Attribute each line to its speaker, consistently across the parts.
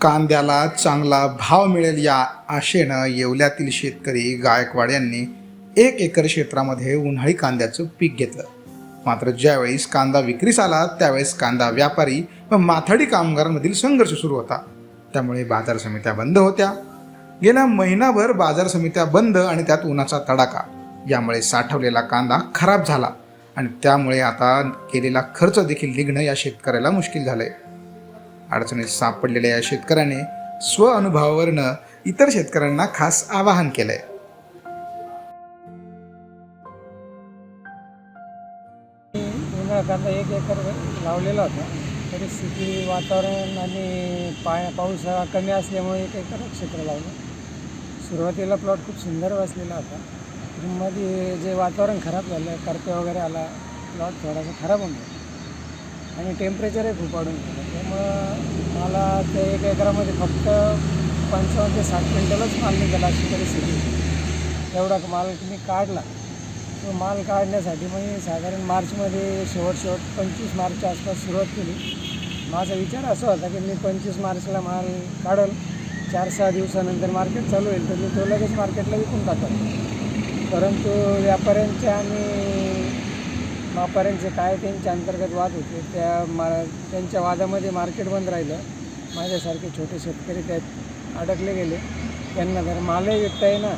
Speaker 1: कांद्याला चांगला भाव मिळेल या आशेनं येवल्यातील शेतकरी गायकवाड यांनी एक एकर क्षेत्रामध्ये उन्हाळी कांद्याचं पीक घेतलं. मात्र ज्यावेळेस कांदा विक्रीस आला त्यावेळेस कांदा व्यापारी व माथाडी कामगारांमधील संघर्ष सुरू होता. त्यामुळे बाजार समित्या बंद होत्या. गेल्या महिनाभर बाजार समित्या बंद आणि त्यात उन्हाचा तडाखा. यामुळे साठवलेला कांदा खराब झाला आणि त्यामुळे आता केलेला खर्च देखील निघणं या शेतकऱ्याला मुश्किल झालंय. अडचणीत सापडलेल्या या शेतकऱ्याने स्व अनुभवावरनं इतर शेतकऱ्यांना खास आवाहन केलंय.
Speaker 2: कांदा एक एकर लावलेला होता. तरी स्थिती वातावरण आणि पाय पाऊस हा कमी असल्यामुळे एक एकर क्षेत्र लावलं. सुरुवातीला प्लॉट खूप सुंदर बसलेला होता. मध्ये जे वातावरण खराब झालं करपे वगैरे आला प्लॉट थोडासा खराब होऊन गेला. आणि टेम्परेचरही खूप वाढून गेलं. त्यामुळं मला त्या एक एकरामध्ये फक्त पंचावन्न ते साठ क्विंटलच माल निघाला अशी परिस्थिती एवढा माल मी काढला. तो माल काढण्यासाठी मी साधारण मार्चमध्ये शेवट शेवट पंचवीस मार्चच्या आसपास सुरुवात केली. माझा विचार असा होता की मी पंचवीस मार्चला माल काढल. चार सहा दिवसानंतर मार्केट चालू होईल तर मी तो लगेच मार्केटला विकून टाकल. परंतु व्यापाऱ्यांच्या आणि व्यापाऱ्यांचे काय त्यांच्या अंतर्गत वाद होते त्या मा त्यांच्या वादामध्ये मार्केट बंद राहिलं. माझ्यासारखे छोटे शेतकरी त्यात अडकले गेले. त्यांना जर मालही विकता येईना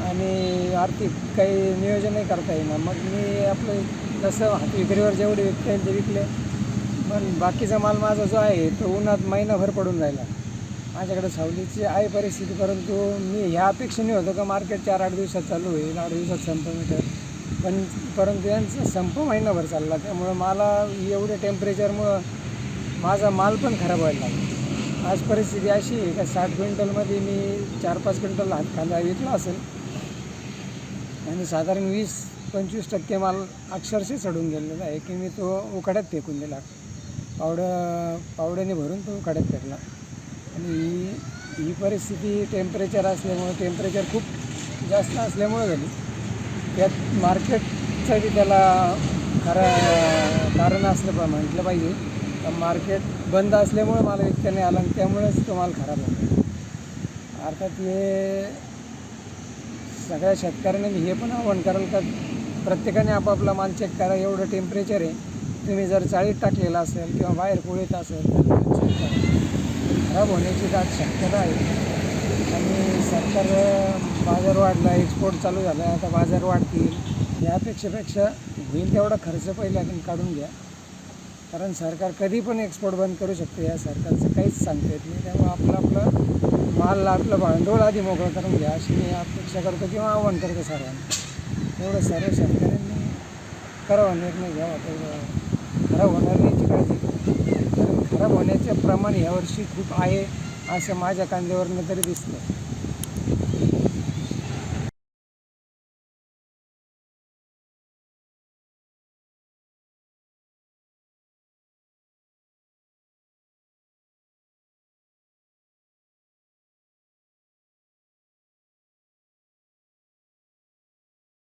Speaker 2: आणि आर्थिक काही नियोजनही करता येईना मग मी आपलं जसं हात विक्रीवर जेवढे विकता येईल ते विकले. पण बाकीचा माल माझा जो आहे तो उन्हात महिनाभर पडून राहिला. माझ्याकडे सावलीची आहे परिस्थिती परंतु मी ह्या अपेक्षेने होतो का मार्केट चार आठ दिवसात चालू होईल आठ दिवसात संप पण परंतु यांचा संप महिनाभर चालला त्यामुळं मला एवढ्या टेम्परेचरमुळं माझा माल पण खराब व्हायला लागला. आज परिस्थिती अशी आहे का साठ क्विंटलमध्ये मी चार पाच क्विंटल हात कांदा विकला असेल आणि साधारण वीस पंचवीस टक्के माल अक्षरशः चढून गेलेला आहे की मी तो उकाड्यात फेकून दिला. पावडं पावड्याने भरून तो उकाड्यात फेकला. आणि ही ही परिस्थिती टेम्परेचर असल्यामुळं टेम्परेचर खूप जास्त असल्यामुळं झाली. यात मार्केटसाठी त्याला खरं कारण असलं म्हटलं पाहिजे. मार्केट बंद असल्यामुळं मला विकता नाही आला आणि त्यामुळेच तो माल खराब झाला. अर्थात हे सगळ्या शेतकऱ्यांनी हे पण आव्हान कराल का प्रत्येकाने आपापला माल चेक करा एवढं टेम्परेचर आहे. तुम्ही जर चाळीत टाकलेला असेल किंवा बाहेर पोळीत असेल तर खराब होण्याची दाट शक्यता आहे. आणि सरकार बाजार वाढला एक्सपोर्ट चालू झाला आता बाजार वाढतील. यापेक्षापेक्षा होईल तेवढा खर्च पहिले आपण काढून घ्या. कारण सरकार कधी पण एक्सपोर्ट बंद करू शकते या सरकारचं काहीच सांगता येत नाही. त्यामुळे आपलं आपलं माल आपलं भांडवल आधी मोकळं करून घ्या अशी मी अपेक्षा करतो किंवा आव्हान करतो सर्वांना. एवढं सर्व शेतकऱ्यांनी करावा निर्णय घ्यावा. तर खराब होणार नाही काळजी कारण खराब होण्याचे प्रमाण यावर्षी खूप आहे असं माझ्या कांद्यावरनं तरी दिसतं